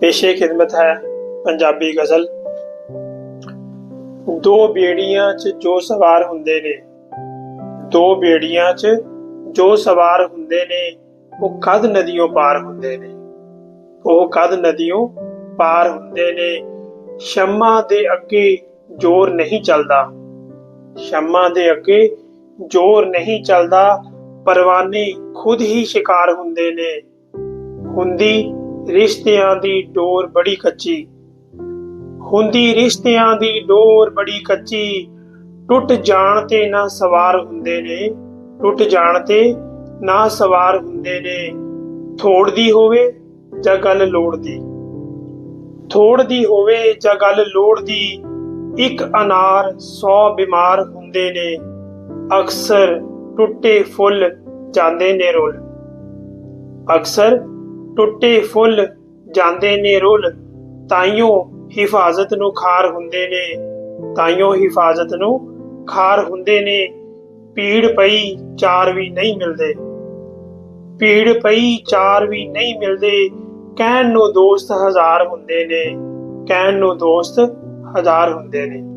ਪੇਸ਼ੇ ਖਿਦਮਤ ਹੈ ਪੰਜਾਬੀ ਗਜ਼ਲ। ਦੋ ਬੇੜੀਆਂ 'ਚ ਜੋ ਸਵਾਰ ਹੁੰਦੇ ਨੇ, ਦੋ ਬੇੜੀਆਂ 'ਚ ਜੋ ਸਵਾਰ ਹੁੰਦੇ ਨੇ, ਉਹ ਕਦ ਨਦੀਓਂ ਪਾਰ ਹੁੰਦੇ ਨੇ? ਉਹ ਕਦ ਨਦੀਓਂ ਪਾਰ ਹੁੰਦੇ ਨੇ? ਸ਼ਮਾ ਦੇ ਅੱਗੇ ਜ਼ੋਰ ਨਹੀਂ ਚੱਲਦਾ। ਸ਼ਮਾ ਦੇ ਅੱਗੇ ਜ਼ੋਰ ਨਹੀਂ ਚੱਲਦਾ, ਪਰਵਾਨੇ ਖੁਦ ਹੀ ਸ਼ਿਕਾਰ ਹੁੰਦੇ ਨੇ। ਹੁੰਦੀ ਰਿਸ਼ਤਿਆਂ ਦੀ ਡੋਰ ਬੜੀ ਕੱਚੀ। ਹੁੰਦੀ ਰਿਸ਼ਤਿਆਂ ਦੀ ਡੋਰ ਬੜੀ ਕੱਚੀ। ਟੁੱਟ ਜਾਣ ਤੇ ਨਾ ਸਵਾਰ ਹੁੰਦੇ ਨੇ। ਟੁੱਟ ਜਾਣ ਤੇ ਨਾ ਸਵਾਰ ਹੁੰਦੇ ਨੇ। ਥੋੜ ਦੀ ਹੋਵੇ ਜਾਂ ਗੱਲ ਲੋੜ ਦੀ ਥੋੜ ਦੀ ਹੋਵੇ ਜਾਂ ਗੱਲ ਲੋੜ ਦੀ ਇੱਕ ਅਨਾਰ 100 ਬਿਮਾਰ ਹੁੰਦੇ ਨੇ। ਅਕਸਰ ਟੁੱਟੇ ਫੁੱਲ ਜਾਂਦੇ ਨੇ ਰੁੱਲ। ਅਕਸਰ ਟੁੱਟੇ ਫੁੱਲ ਜਾਂਦੇ ਨੇ ਰੁੱਲ, ਤਾਈਓ ਹਿਫਾਜ਼ਤ ਨੂੰ ਖਾਰ ਹੁੰਦੇ ਨੇ। ਤਾਈਓ ਹਿਫਾਜ਼ਤ ਨੂੰ ਖਾਰ ਹੁੰਦੇ ਨੇ। ਪੀੜ ਪਈ ਚਾਰ ਵੀ ਨਹੀਂ ਮਿਲਦੇ। ਪੀੜ ਪਈ ਚਾਰ ਵੀ ਨਹੀਂ ਮਿਲਦੇ। ਕਹਿਣ ਨੂੰ ਦੋਸਤ ਹਜ਼ਾਰ ਹੁੰਦੇ ਨੇ। ਕਹਿਣ ਨੂੰ ਦੋਸਤ ਹਜ਼ਾਰ ਹੁੰਦੇ ਨੇ।